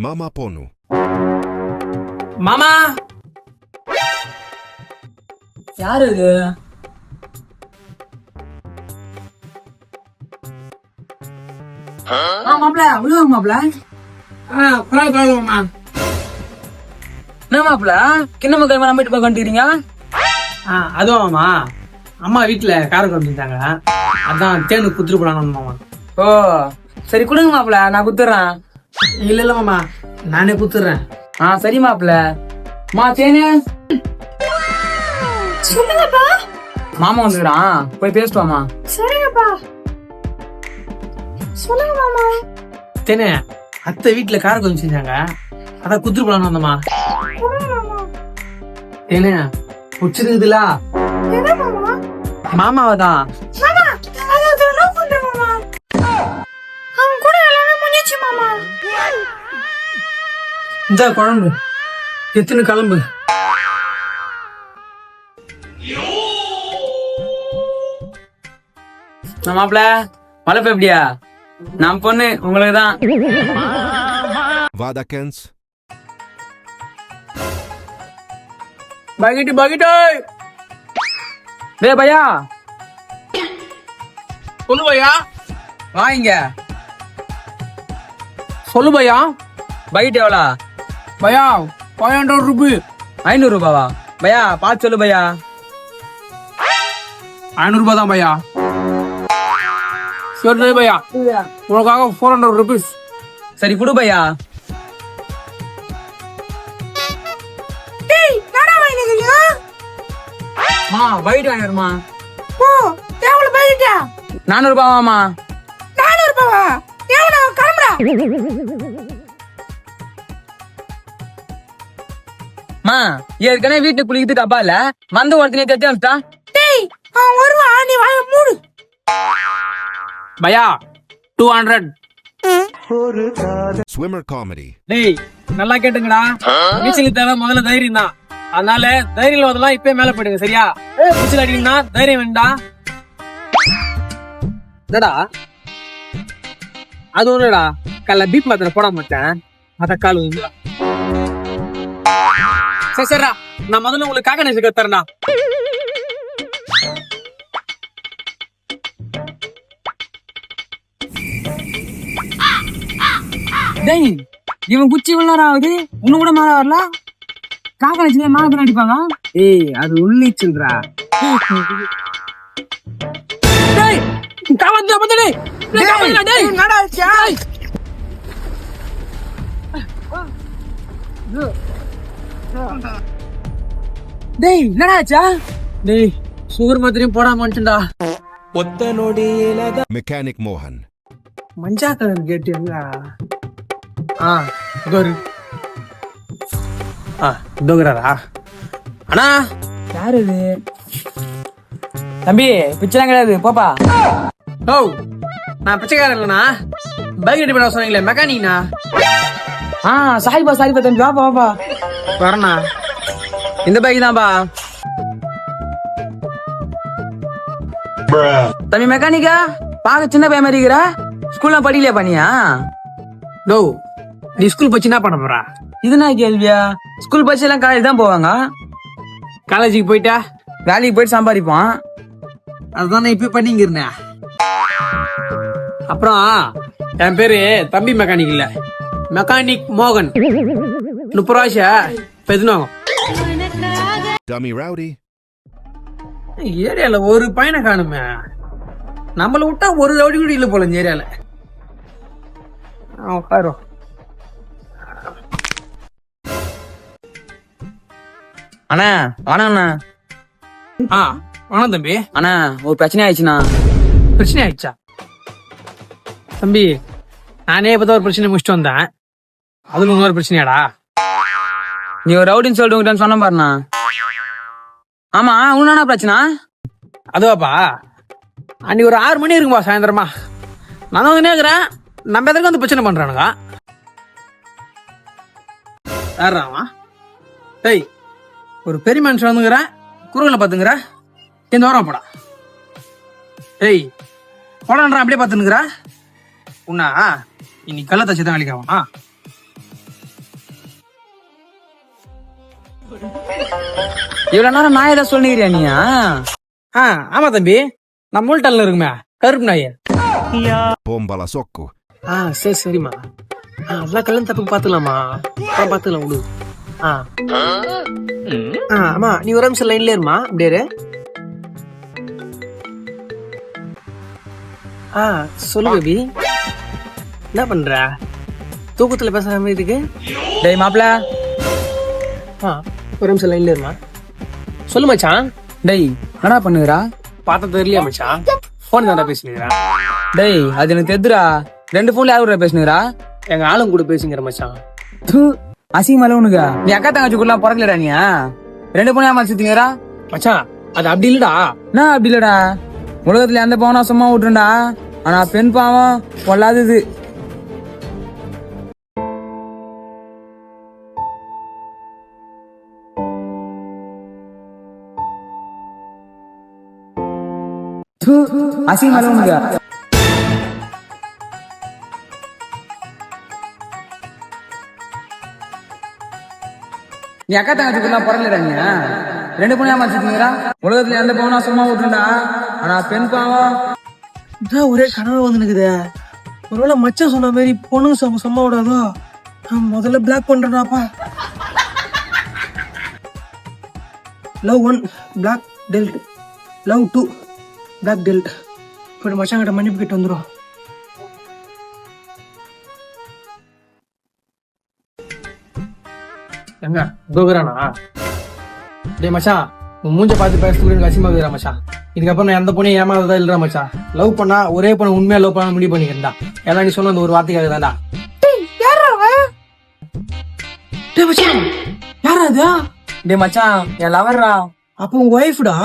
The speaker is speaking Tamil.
Mama Ponu. மாமா! யாரு இது? மாப்பிள மாப்பிள என்ன மாப்பிள கிண்ணம போய் வந்துக்கிறீங்க ஆ அதுவாம்மா அம்மா வீட்டுல காரம் வந்துட்டாங்க. அதான் தேனு குத்துட்டு போலான்னு மாமா. ஓ சரி கொடுங்க மாப்பிள நான் குத்துறேன். இல்ல இல்ல மாமா. நானே குத்துறேன். ஆ சரி மாப்பிள மா தேனு. சொல்லுங்கப்பா. மாமா வந்துக்கிறான். போய் பேசிட்டு சரிங்கப்பா சொல்லுங்க மாமா. தேனே அத்தை வீட்டுல காரம் கொஞ்சம் செஞ்சாங்க அதான் குத்துட்டு போலான்னு வந்தம்மா. தேனே பிடிச்சிருக்குதுல. என்ன இந்த குழம்பு. எத்தனை கிளம்பு மாப்பிள வளர்ப்பு எப்படியா? நான் பொண்ணு உங்களுக்கு தான். Vadakens. பகிட்டு பகிட்டு. டே பையா. சொல்லு பையா. வாங்க சொல்லு பையா. பகிட்டு எவ்வளோ? பையா ஃபைவ் ஹண்ட்ரட் ருபி. ஐநூறு ரூபாவா? பையா பார்த்து சொல்லு பையா. ஐநூறு ரூபாய் தான் பையா. சரி பையா. உனக்காக ஃபோர் ஹண்ட்ரட் ருபீஸ் சரி கொடு பையா. டேய் என்னடா வாங்கிக்கிறீங்க மா பைட்டு வாங்கிடுமா ஓ எவ்வளவு பைக்கிட்டா நானூறு ரூபாவாமா நானூறு ரூபாவா? எவ்வளவு கிளம்புடா மா ஏற்கனவே வீட்டுல குளிக்கிட்டு டப்பா இல்ல வந்து ஒருத்தனே தட்டி வந்துட்டா டேய் அவன் வருவான் நீ மூடு. பையா டூ ஹண்ட்ரட் Swimmer comedy. டேய் நல்லா கேட்டுங்கடா. நீச்சலுக்கு தேவை முதல்ல தைரியம் தான். அதனால தைரியம் இல்லாதெல்லாம் இப்பயே மேல போயிடுங்க சரியா? நீச்சல் அடிக்கணும்னா தைரியம் வேண்டா என்னடா? அது ஒண்ணுடா. காலைல பீப் மாத்திரை போட மாட்டேன். அத கால் வந்து சரி சரிடா. நான் முதல்ல உங்களுக்கு காக்க நேசு கத்துறேன்டா. டேய் இவன் குச்சி இவ்வளவு நேரம் ஆகுது? இன்னும் கூட மேல வரல? காக்கா வச்சு மேல அடிப்பாங்க ஏய் அது உள்ளிச்சுல்றா டேய் என்னடா ஆச்சு டேய் என்னடா ஆச்சா? டேய் சுகர் மாத்திரையும் போடாம வந்துட்டா Mechanic Mohan. மஞ்சா கலர் கேட்டு எங்க ஆ இதோரு ஆ இதோங்கிறாரா? அண்ணா! யாரு இது? தம்பி பிச்சைலாம் கிடையாது போப்பா. ஓ நான் பிச்சைக்காரன் இல்லைண்ணா. பைக் ரெடி பண்ண சொன்னீங்களே மெக்கானிக்ண்ணா ஆ சாரிப்பா சாரிப்பா தம்பி. வாப்பா வாப்பா வரண்ணா இந்த பைக் தான்ப்பா தம்பி மெக்கானிக்கா பார்க்க சின்ன பையன் மாதிரி இருக்கிற? ஸ்கூல்ல படிக்கலையா பண்ணியா டோ நீ ஸ்கூல் போச்சு என்ன பண்ண போறா? இது என்ன கேள்வியா? ஸ்கூல் பஸ் எல்லாம் காலேஜ் தான் போவாங்க? காலேஜுக்கு போயிட்டா? வேலைக்கு போயிட்டு சம்பாதிப்பான். அதுதான் நான் இப்ப பண்ணிங்கிறேன் அப்புறம் என் பேரு தம்பி மெக்கானிக் இல்ல. மெக்கானிக் மோகன். முப்பது ரூபாய்ச்சா பெதுனாகும் Dummy Rowdy. ஏரியால ஒரு பையனை காணுமே. நம்மள விட்டா ஒரு ரவுடி கூட இல்ல போல இந்த ஏரியால. உட்காரும் அண்ணா அண்ணா. ஆ வணக்கம் தம்பி. அண்ணா ஒரு பிரச்சனை ஆயிடுச்சுண்ணா. பிரச்சனை ஆயிடுச்சா? தம்பி நானே இப்பதான் ஒரு பிரச்சனை முடிச்சுட்டு வந்தேன். அதுல இன்னொரு பிரச்சனையாடா? நீ ஒரு ரவுடின்னு சொல்லிட்டு உங்ககிட்ட சொன்ன பாருண்ணா. ஆமா உன்னான பிரச்சனை? அதுவாப்பா. அன்னைக்கு ஒரு ஆறு மணி இருக்கும்பா சாயந்தரமா. நான் வந்து கேக்குறேன் நம்ம எதற்கு வந்து பிரச்சனை பண்றானுங்க? யாராவா டேய் ஒரு பெரிய மனுஷன் வந்துங்கிறேன் குறுகளை பார்த்துங்கிற இந்த வாரம் போடா. டேய் போடான்றா அப்படியே பார்த்துனுக்குற உன்னா இன்னைக்கு கள்ள தச்சு தான் வேலைக்கு ஆகும்? இவ்வளவு நேரம் நான் ஏதாவது சொல்லிக்கிறியா நீயா ஆ? ஆமா தம்பி. நம்ம மூல்டல்ல இருக்குமே. கருப்பு நாய். Bombala sokku. ஆ சரி சரிம்மா. ஆ அதெல்லாம் கல்யாணம் தப்பு பாத்துக்கலாமா அப்புறம் பாத்துக்கலாம் விடு. ஆ. ஆ ஆமா நீ ஒரு நிமிஷம் லைன்ல இருமா அப்படியே. ஆ சொல்லு பேபி. என்ன பண்ற? தூக்கத்துல பேசுற மாதிரி இருக்கு? டேய் மாப்ள ஆ. ஒரு நிமிஷம் லைன்ல இருமா சொல்லு மச்சான். டேய் என்னடா பண்ணுகிறா? பார்த்த தெரியலையா மச்சான்? போன் தான்டா பேசுனீங்களா டேய் அது எனக்கு தெரிதுடா. ரெண்டு போன்ல யாரு கூட பேசுனுகிறா? எங்க ஆளுங்க கூட பேசுங்கிற மச்சான். தூ அசிங்கமால உனக்கு? நீ அக்கா தங்கச்சி கூட பிறக்கலடா நீ ரெண்டு பொண்ணு ஏமா சுத்திங்கிறா மச்சான் அது அப்படி இல்லடா. நான் அப்படி இல்லடா. உலகத்துல எந்த பாவனா சும்மா விட்டுருண்டா? ஆனா பெண் பாவம் பொல்லாதது. தூ, உனக்கு நீ அக்கா தங்கச்சிக்குலாம் கூட நீ ரெண்டு பொண்ணு ஏமா உலகத்துல எந்த பாவனா சும்மா விட்டுண்டா ஆனா பெண் பாவம். இதான் ஒரே கனவு வந்துனுக்குது ஒருவேளை மச்சம் சொன்ன மாதிரி பொண்ணுங்க சும்மா சும்மா விடாதோ நான் முதல்ல பிளாக் பண்றேனாப்பா love one block dealt love two block dealt இப்போ மச்சான் கிட்ட மன்னிப்பு கிட்ட வந்துடும் எங்க? தோகுறானா டேய் மச்சான் உன் மூஞ்ச பார்த்து பேசுறது எனக்கு அசிமா மச்சான் இதுக்கப்புறம் நான் எந்த பொண்ணையும் ஏமாறதா இல்லடா மச்சான் லவ் பண்ணா ஒரே பொண்ணு உண்மையா லவ் பண்ண முடிவு பண்ணிக்கிறேன்டா. எல்லாம் நீ சொன்ன அந்த ஒரு வார்த்தைக்காக தான்டா. டேய் மச்சான் யாரா அது? டேய் மச்சான் என் லவர்ரா அப்போ உன் ஒய்ஃப்டா